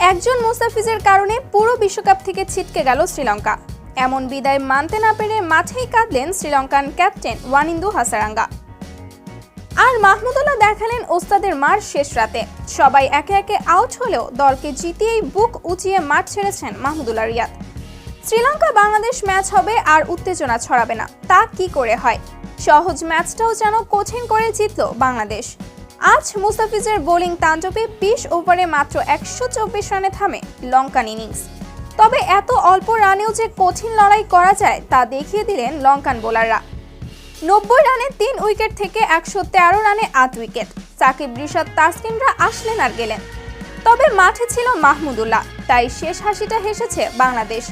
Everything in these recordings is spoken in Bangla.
একজন মুস্তাফিজের কারণে পুরো বিশ্বকাপ থেকে ছিটকে গেল শ্রীলঙ্কা। এমন বিদায় মানতে না পেরে মাঠেই কাঁদলেন শ্রীলঙ্কান ক্যাপ্টেন ওয়ানিন্দু হাসারাঙ্গা। আর মাহমুদুল্লাহ দেখালেন ওস্তাদের মার শেষ রাতে। সবাই একে একে আউট হলেও দলকে জিতিয়েই বুক উঁচিয়ে মাঠ ছেড়েছেন মাহমুদুল্লাহ রিয়াদ। শ্রীলঙ্কা বাংলাদেশ ম্যাচ হবে আর উত্তেজনা ছড়াবে না। তা কি করে হয়? সহজ ম্যাচটাও যেন কঠিন করে জিতল বাংলাদেশ। আজ মুস্তাফিজের বোলিং তাণ্ডবে বিশ ওভারে মাত্র একশো চব্বিশ রানে থামে লঙ্কান ইনিংস। তবে এত অল্প রানেও যে কঠিন লড়াই করা যায় তা দেখিয়ে দিলেন লঙ্কান বোলাররা। নব্বই রানে তিন উইকেট থেকে একশো তেরো রানে আট উইকেট। সাকিব, রিশাদ তাসকিনরা আসলেন আর গেলেন। তবে মাঠে ছিল মাহমুদুল্লাহ তাই শেষ হাসিটা হেসেছে বাংলাদেশ।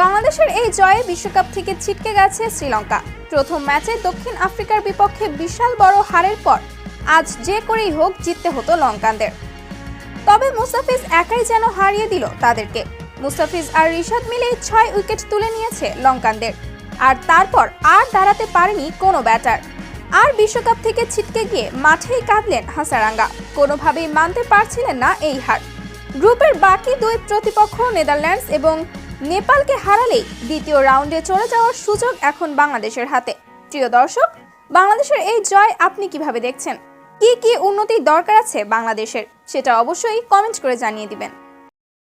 বাংলাদেশের এই জয়ে বিশ্বকাপ থেকে ছিটকে গেছে শ্রীলঙ্কা। প্রথম ম্যাচে দক্ষিণ আফ্রিকার বিপক্ষে বিশাল বড় হারের পর আজ যে করেই হোক জিততে হতো লঙ্কানদের। তবে মুস্তাফিজ একাই যেন হারিয়ে দিল তাদেরকে। মুস্তাফিজ আর রিশাদ মিলেই ছয় উইকেট তুলে নিয়েছে লঙ্কানদের। আর তারপর আর দাঁড়াতে পারেনি কোনো ব্যাটার। আর বিশ্বকাপ থেকে ছিটকে গিয়ে মাঠেই কাঁদলেন হাসারাঙ্গা। কোনোভাবেই মানতে পারছিলেন না এই হার। গ্রুপের বাকি দুই প্রতিপক্ষ নেদারল্যান্ডস এবং নেপালকে হারালেই দ্বিতীয় রাউন্ডে চলে যাওয়ার সুযোগ এখন বাংলাদেশের হাতে। প্রিয় দর্শক, বাংলাদেশের এই জয় আপনি কীভাবে দেখছেন? কি কি উন্নতির দরকার আছে বাংলাদেশের সেটা অবশ্যই কমেন্ট করে জানিয়ে দিবেন।